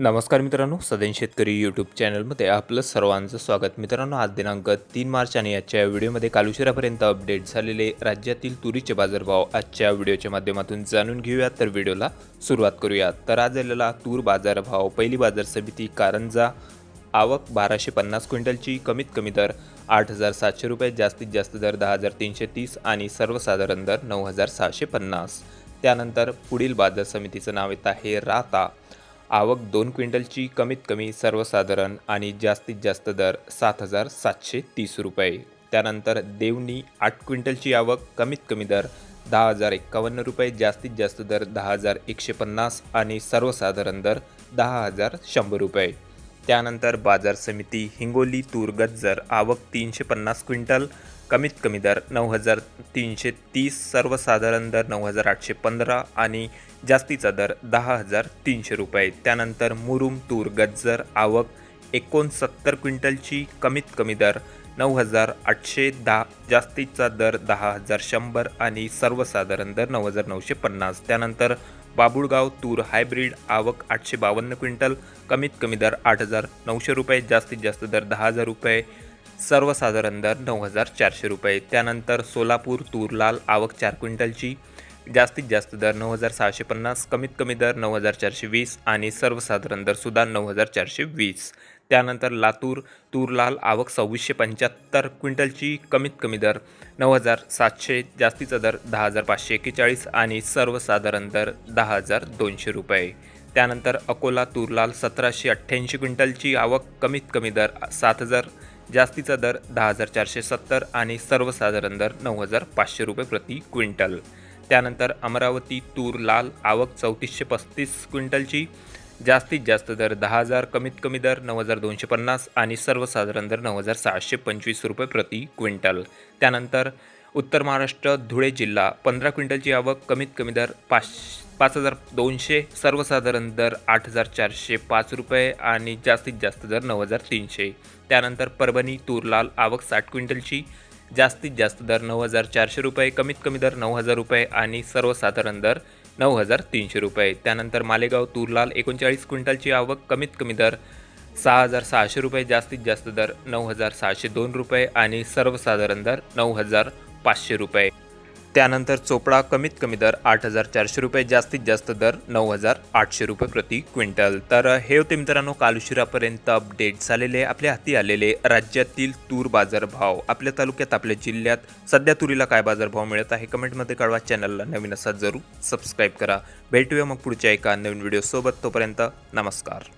नमस्कार मित्रांनो सदैन शेतकरी यूट्यूब चॅनलमध्ये आपलं सर्वांचं स्वागत. मित्रांनो आज दिनांक तीन मार्च आणि आजच्या व्हिडिओमध्ये काल उशिरापर्यंत अपडेट झालेले राज्यातील तुरीचे बाजारभाव आजच्या व्हिडिओच्या माध्यमातून जाणून घेऊयात तर व्हिडिओला सुरुवात करूयात तर आज आलेला तूर बाजारभाव पहिली बाजार समिती कारंजा आवक बाराशे पन्नास क्विंटलची कमीत कमी दर आठ हजार सातशे रुपये जास्तीत जास्त दर दहा हजार तीनशे तीस आणि सर्वसाधारण दर नऊ हजार सहाशे पन्नास. त्यानंतर पुढील बाजार समितीचं नाव येत आहे राता. आवक दोन क्विंटलची कमीत कमी सर्वसाधारण आणि जास्तीत जास्त दर सात हजार सातशे तीस रुपये. त्यानंतर देवणी आठ क्विंटलची आवक कमीत कमी दर दहा हजार एक्कावन्न रुपये जास्तीत जास्त दर दहा हजार एकशे पन्नास आणि सर्वसाधारण दर दहा हजार शंभर रुपये. त्यानंतर बाजार समिती हिंगोली तूर गज्जर आवक तीनशे पन्नास क्विंटल कमीत कमी दर नऊ हजार तीनशे तीस सर्वसाधारण दर नऊ हजार आठशे पंधरा आणि जास्तीचा दर दहा हजार तीनशे रुपये. त्यानंतर मुरुम तूर गज्जर आवक एकोणसत्तर क्विंटलची कमीत कमी दर नऊ हजार आठशे दहा जास्तीचा दर दहा हजार शंभर आणि सर्वसाधारण दर नऊ हजार नऊशे पन्नास. त्यानंतर बाबुळगाव तूर हायब्रिड आवक आठशे बावन्न क्विंटल कमीत कमी दर आठ हजार नऊशे रुपये जास्तीत जास्त दर दहा हजार रुपये सर्वसाधारण दर नऊ हजार चारशे रुपये. त्यानंतर सोलापूर तूर लाल आवक चार क्विंटलची जास्तीत जास्त दर नऊ हजार सहाशे पन्नास कमीत कमी दर नऊ हजार चारशे वीस आणि सर्वसाधारण दर सुद्धा नऊ हजार चारशे वीस. त्यानंतर लातूर तूर लाल आवक सव्वीसशे पंच्याहत्तर क्विंटलची कमीत कमी दर नऊ हजार सातशे जास्तीचा दर दहा हजार पाचशे एक्केचाळीस आणि सर्वसाधारण दर दहा हजार दोनशे रुपये. त्यानंतर अकोला तूरलाल सतराशे अठ्ठ्याऐंशी क्विंटलची आवक कमीत कमी दर सात हजार जास्तीचा दर दहा हजार चारशे सत्तर आणि सर्वसाधारण दर नऊ हजार पाचशे रुपये प्रति क्विंटल. त्यानंतर अमरावती तूर लाल आवक चौतीसशे पस्तीस क्विंटलची. जास्तीत जास्त दर दहा हजार कमीत कमी दर नऊ हजार दोनशे पन्नास आणि सर्वसाधारण दर नऊ हजार सहाशे पंचवीस रुपये प्रति क्विंटल. त्यानंतर उत्तर महाराष्ट्र धुळे जिल्हा पंधरा क्विंटलची आवक कमीत कमी दर पाच पाच हजार दोनशे सर्वसाधारण दर आठ हजार चारशे पाच रुपये आणि जास्तीत जास्त दर नऊ हजार तीनशे. त्यानंतर परभणी तूरलाल आवक साठ क्विंटलची जास्तीत जास्त दर नऊ हजार चारशे रुपये कमीत कमी दर नऊ हजार रुपये आणि सर्वसाधारण दर नऊ हजार तीनशे रुपये. त्यानंतर मालेगाव तूरलाल एकोणचाळीस क्विंटलची आवक कमीत कमी दर सहा हजार सहाशे रुपये जास्तीत जास्त दर नऊ हजार सहाशे दोन रुपये आणि सर्वसाधारण दर नऊ हजार पाचशे रुपये. त्यानंतर चोपडा कमीत कमी दर आठ हजार चारशे रुपये जास्तीत जास्त दर नऊ हजार आठशे रुपये प्रति क्विंटल. तर हे होते मित्रांनो काल उशिरापर्यंत अपडेट झालेले आपल्या हाती आलेले राज्यातील तूर बाजारभाव. आपल्या तालुक्यात आपल्या जिल्ह्यात सध्या तुरीला काय बाजारभाव मिळत आहे कमेंटमध्ये कळवा. चॅनलला नवीन असा जरूर सबस्क्राईब करा. भेटूया मग पुढच्या एका नवीन व्हिडिओसोबत तोपर्यंत नमस्कार.